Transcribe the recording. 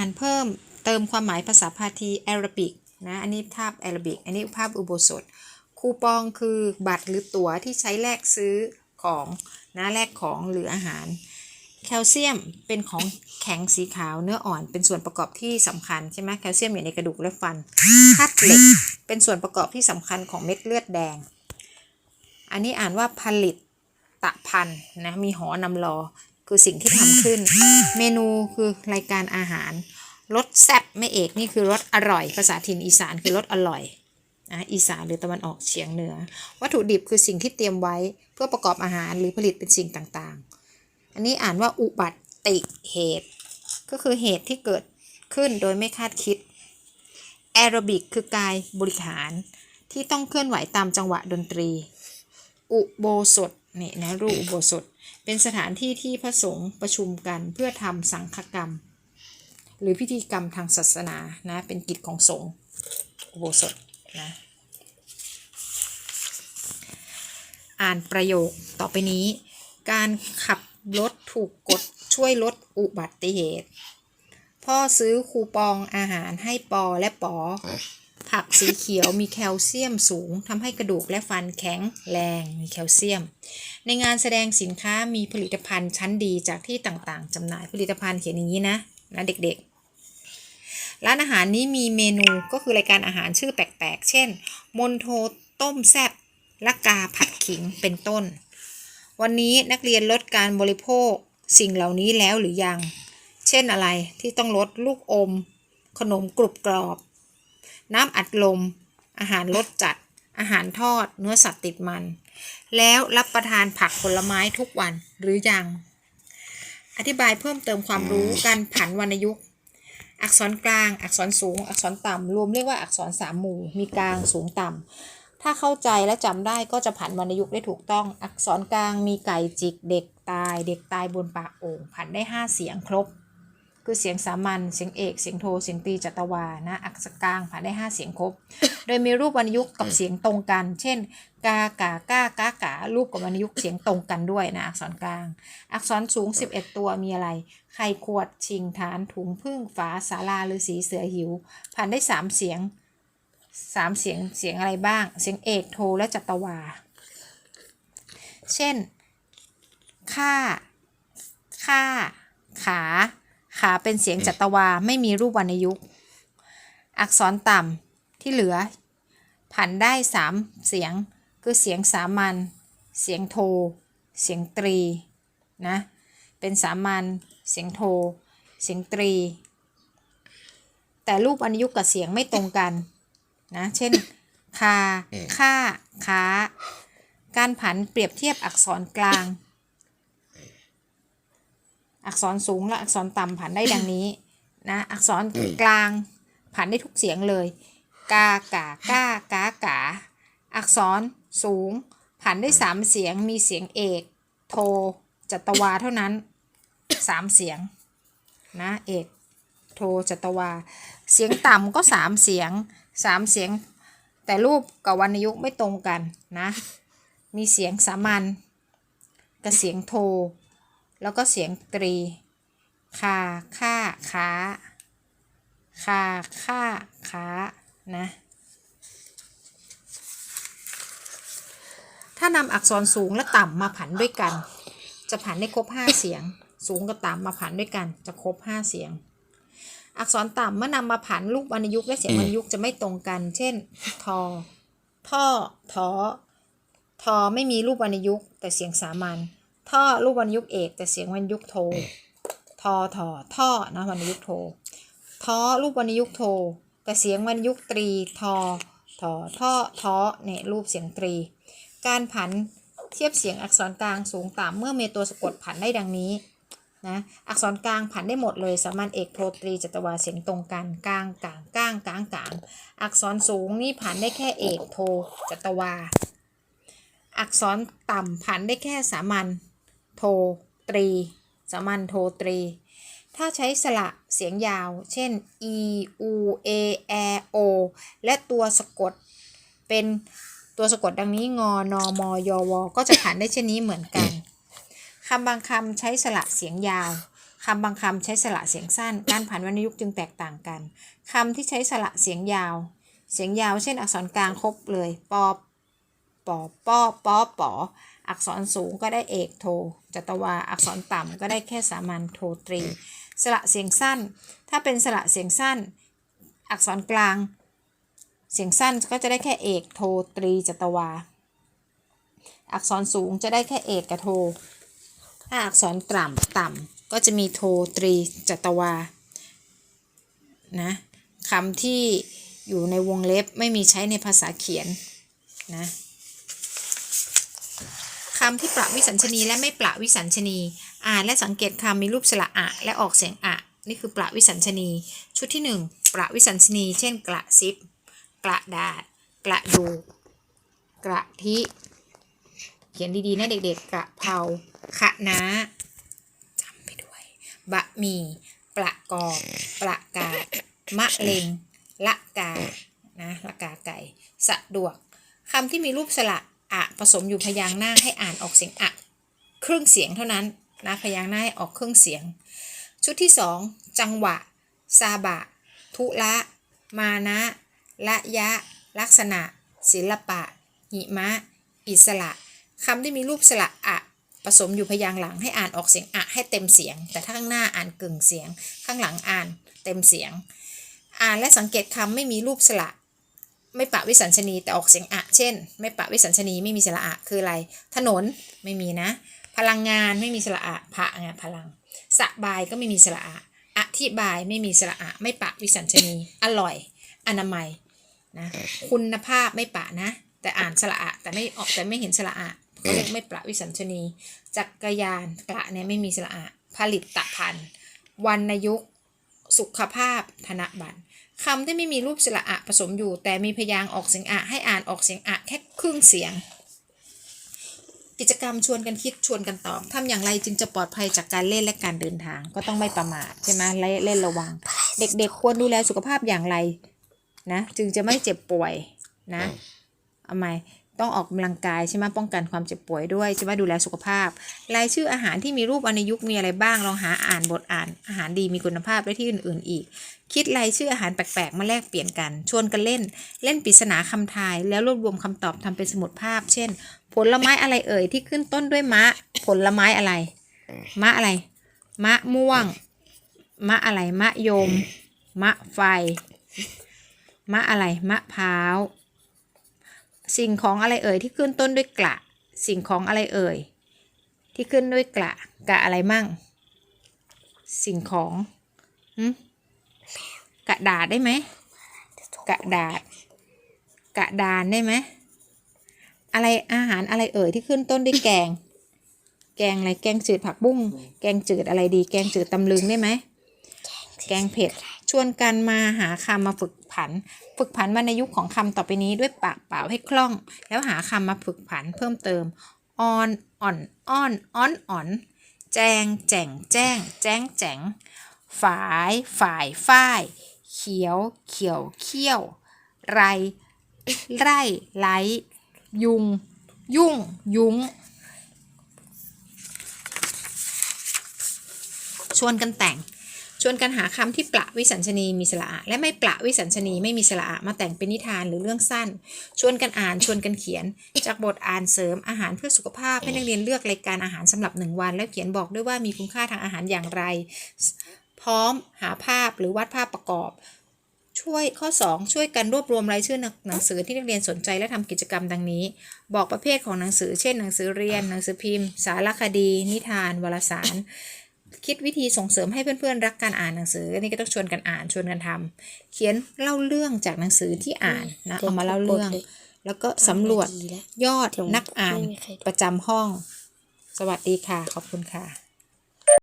อ่านเพิ่มเติมความหมายภาษาพาทีแอรบิกนะอันนี้ภาพแอรบิกอันนี้ภาพอุโบสถ คูปองคือบัตรหรือตั๋วที่ใช้แลกซื้อของนะแลกของหรืออาหาร แคลเซียมเป็นของแข็งสีขาวเนื้ออ่อน เป็นส่วนประกอบที่สำคัญใช่ไหมแคลเซียมอยู่ในกระดูกและฟันธาตุเหล็กเป็นส่วนประกอบที่สำคัญของเม็ดเลือดแดง อันนี้อ่านว่าผลิตตะพันนะมีหอนำรอ คือสิ่งที่ทำขึ้น เมนูคือรายการอาหารรสแซ่บไม่เอกนี่คือรสอร่อย ภาษาถิ่นอีสานคือรสอร่อยนะอีสานหรือตะวันออกเฉียงเหนือ วัตถุดิบคือสิ่งที่เตรียมไว้เพื่อประกอบอาหารหรือผลิตเป็นสิ่งต่างๆ อันนี้อ่านว่าอุบัติเหตุ ก็คือเหตุที่เกิดขึ้นโดยไม่คาดคิดแอโรบิกคือกายบริหารที่ต้องเคลื่อนไหวตามจังหวะดนตรี อุโบสถ นี่นะรูปอุโบสถ เป็นสถานที่ที่พระสงฆ์ประชุมกันเพื่อทำสังฆกรรม หรือพิธีกรรมทางศาสนานะเป็นกิจของสงฆ์อุโบสถนะอ่านประโยคต่อไปนี้ การขับรถถูกกดช่วยลดอุบัติเหตุ พ่อซื้อคูปองอาหารให้ปอและปอ ผักสีเขียวมีแคลเซียมสูงทำให้กระดูกและฟันแข็งแรงมีแคลเซียม ในงานแสดงสินค้ามีผลิตภัณฑ์ชั้นดีจากที่ต่างๆจำหน่ายผลิตภัณฑ์เขียนอย่างนี้นะนะเด็กๆ ร้านอาหารนี้มีเมนูก็คือรายการอาหารชื่อแปลกๆ เช่น มนโทต้มแซบละกาผัดขิงเป็นต้น วันนี้นักเรียนลดการบริโภคสิ่งเหล่านี้แล้วหรือยัง เช่นอะไรที่ต้องลดลูกอม ขนมกรุบกรอบ น้ำอัดลม อาหารรสจัด อาหารทอด เนื้อสัตว์ติดมัน แล้วรับประทานผักผลไม้ทุกวันหรือยัง อธิบายเพิ่มเติมความรู้การผันวรรณยุกต์ อักษรกลาง อักษรสูง อักษรต่ำรวมเรียกว่าอักษรสามหมู่ มีกลางสูงต่ำถ้าเข้าใจและจำได้ก็จะผันวรรณยุกต์ได้ถูกต้อง อักษรกลางมีไก่จิกเด็กตาย เด็กตายบนปากโอ่งผันได้ห้าเสียงครบ คือเสียงสามัญ เสียงเอก เสียงโท เสียงตีจัตวา นะ อักษรกลางผ่านได้ 5 เสียงครบ โดยมีรูปวรรณยุกต์กับเสียงตรงกัน เช่น กากากากากา รูปกับวรรณยุกต์เสียงตรงกันด้วยนะ อักษรกลาง อักษรสูง 11 ตัวมีอะไร ไข่ขวด ชิงฐาน ถุงพึ่ง ฝา สาลาฤาษีเสือหิว ผ่านได้ 3 เสียง 3 เสียง เสียงอะไรบ้าง เสียงเอก โท และจัตวา เช่น ค่า ค่า ขา ขาเป็นเสียงจัตวาไม่มีรูปวรรณยุกต์ อักษรต่ำที่เหลือ ผันได้สามเสียง คือเสียงสามัญ เสียงโท เสียงตรีนะ เป็นสามัญ เสียงโท เสียงตรี แต่รูปวรรณยุกต์กับเสียงไม่ตรงกันนะ เช่น คา ค่าขาการผันเปรียบเทียบอักษรกลาง อักษรสูงและอักษรต่ำผันได้ดังนี้นะอักษรกลางผันได้ทุกเสียงเลย กากากากากาอักษรสูง ผันได้สามเสียงมีเสียงเอก โทจัตวาเท่านั้นสามเสียงนะเอกโทจัตวา เสียงต่ำก็สามเสียงสามเสียง แต่รูปกับวรรณยุกต์ไม่ตรงกันนะ มีเสียงสามัญกับเสียงโท แล้วก็เสียงตรี คาค่าขาคาค่าขานะ ถ้านำอักษรสูงและต่ำมาผันด้วยกัน จะผันได้ครบห้าเสียง สูงกับต่ำมาผันด้วยกัน จะครบห้าเสียง อักษรต่ำเมื่อนำมาผันรูปวรรณยุกต์และเสียงวรรณยุกต์จะไม่ตรงกัน เช่น ทอ ท่อ ทอ ทอไม่มีรูปวรรณยุกต์แต่เสียงสามัญ ท่อรูปวรรณยุกเอกแต่เสียงวรรณยุกโท ทอทอท่อนะวรรณยุกโทท้อรูปวรรณยุกโท แต่เสียงวรรณยุกตรีทอทอท่อท้อเนี่ยรูปเสียงตรี การผันเทียบเสียงอักษรกลางสูงต่ำเมื่อมีตัวสะกดผันได้ดังนี้นะอักษรกลางผันได้หมดเลยสามัญเอกโทตรีจัตวาเสียงตรงกันกลางกลางกลางกลางกลางอักษรสูงนี่ผันได้แค่เอกโทจัตวา อักษรต่ำผันได้แค่สามัญ โทตรีสามัญโทตรี ถ้าใช้สระเสียงยาว เช่น e u a e o และตัวสะกด เป็นตัวสะกดดังนี้งอนอมอยอวก็จะผันได้เช่นนี้เหมือนกันคำบางคำใช้สระเสียงยาวคำบางคำใช้สระเสียงสั้น การผันวรรณยุกต์จึงแตกต่างกันคำที่ใช้สระเสียงยาว เสียงยาวเช่นอักษรกลางครบเลย ปอปอปอปอปอ อักษรสูงก็ได้เอกโท จัตวา อักษรต่ำก็ได้แค่สามัญโทตรี สระเสียงสั้น ถ้าเป็นสระเสียงสั้น อักษรกลาง เสียงสั้นก็จะได้แค่เอกโทตรีจัตวา อักษรสูงจะได้แค่เอกกับโท ถ้าอักษรต่ำต่ำก็จะมีโทตรีจัตวา นะคำที่อยู่ในวงเล็บไม่มีใช้ในภาษาเขียนนะ คำที่ประวิสัญชนีและไม่ประวิสัญชนี อ่านและสังเกตคำมีรูปสระอะ และออกเสียงอะ นี่คือประวิสัญชนี ชุดที่หนึ่งประวิสัญชนี เช่น กระซิบ กระดาษ กระดูกกระทิ เขียนดี ๆ นะ เด็ก ๆ กระเพราคะน้าจำไปด้วย บะหมี่ ประกอบ ประกาศ มะเร็งละกา นะ ละกาไก่ สะดวกคำที่มีรูปสระ อะผสมอยู่พยางค์หน้าให้อ่านออกเสียงอะครึ่งเสียงเท่านั้นนะพยางค์หน้าให้ออกครึ่งเสียง ชุดที่สองจังหวะ ซาบะ ทุละ มานะ ละยะ ลักษณะ ศิลปะ หิมะ อิสระคำที่มีรูปสระอะผสมอยู่พยางค์หลังให้อ่านออกเสียงอะให้เต็มเสียง แต่ถ้าข้างหน้าอ่านกึ่งเสียง ข้างหลังอ่านเต็มเสียง อ่านและสังเกตคำไม่มีรูปสระ ไม่ปะวิสัญชนีแต่ออกเสียงอะ เช่น ไม่ปะวิสัญชนีไม่มีสระอะคืออะไร ถนนไม่มีนะ พลังงานไม่มีสระอะพะไงพลังสบายก็ไม่มีสระอะอธิบายไม่มีสระอะไม่ปะวิสัญชนีอร่อย อนามัยนะคุณภาพไม่ปะนะ แต่อ่านสระอะแต่ไม่ออกแต่ไม่เห็นสระอะเขาเรียกไม่ปะวิสัญชนีจักรยานกระเนี่ยไม่มีสระอะผลิตภัณฑ์วรรณยุกสุขภาพธนบัตร คำที่ไม่มีรูปสระอะผสมอยู่ แต่มีพยางค์ออกเสียงอะให้อ่านออกเสียงอะแค่ครึ่งเสียง กิจกรรมชวนกันคิดชวนกันตอบทำอย่างไรจึงจะปลอดภัยจากการเล่นและการเดินทาง ก็ต้องไม่ประมาทใช่ไหมเล่นเล่นระวัง เด็กๆ ควรดูแลสุขภาพอย่างไรนะ จึงจะไม่เจ็บป่วยนะเอาไหม ต้องออกกำลังกายใช่ไหมป้องกันความเจ็บป่วยด้วยใช่ไหมดูแลสุขภาพ รายชื่ออาหารที่มีรูปวรรณยุกต์มีอะไรบ้างลองหาอ่านบทอ่าน อาหารดีมีคุณภาพได้ที่อื่น ๆ อีก คิดรายชื่ออาหารแปลก ๆ มาแลกเปลี่ยนกัน ชวนกันเล่น เล่นปริศนาคำทาย แล้วรวบรวมคำตอบทำเป็นสมุดภาพ เช่น ผลไม้อะไรเอ่ยที่ขึ้นต้นด้วยมะ ผลไม้อะไร มะอะไร มะม่วง มะอะไร มะยม มะไฟ มะอะไร มะพร้าว สิ่งของอะไรเอ่ยที่ขึ้นต้นด้วยกระสิ่งของอะไรเอ่ยที่ขึ้นด้วยกระกะอะไรมั่ง สิ่งของกระดาษได้ไหมกระดาษกระดานได้ไหมอะไรอาหารอะไรเอ่ยที่ขึ้นต้นด้วยแกง แกงอะไรแกงจืดผักบุ้งแกงจืดอะไรดี แกงจืดตำลึงได้ไหมแกงเผ็ด ชวนกันมาหาคำมาฝึกผัน ฝึกผันวรรณยุกต์ของคำต่อไปนี้ด้วยปากเปล่าให้คล่อง แล้วหาคำมาฝึกผันเพิ่มเติมออนอ่อนอ้อนอ้อนอ่อน แจง แจ่ง แจ้ง แจ้งแจ๋งฝายฝ่ายฝ้าย เขียว เขียว เขี้ยว ไร ไร่ไลยุง ยุ่ง ยุ้ง ชวนกันแต่ง ชวนกันหาคำที่ประวิสัญชนีมีสระอะและไม่ประวิสัญชนีไม่มีสระอะมาแต่งเป็นนิทานหรือเรื่องสั้น ชวนกันอ่านชวนกันเขียน จากบทอ่านเสริมอาหารเพื่อสุขภาพให้นักเรียนเลือกรายการอาหารสำหรับหนึ่งวัน แล้วเขียนบอกด้วยว่ามีคุณค่าทางอาหารอย่างไร พร้อมหาภาพหรือวาดภาพประกอบ ช่วยข้อ 2 ช่วยกันรวบรวมรายชื่อหนังสือที่นักเรียนสนใจและทำกิจกรรมดังนี้ บอกประเภทของหนังสือ เช่น หนังสือเรียน หนังสือพิมพ์ สารคดี นิทาน วารสาร คิดวิธีส่งเสริมให้เพื่อนๆรักการอ่านหนังสือนี่ก็ต้องชวนกันอ่านชวนกันทำเขียนเล่าเรื่องจากหนังสือที่อ่านนะเอามาเล่าเรื่อง แล้วก็สำรวจยอดนักอ่านประจำห้อง สวัสดีค่ะ ขอบคุณค่ะ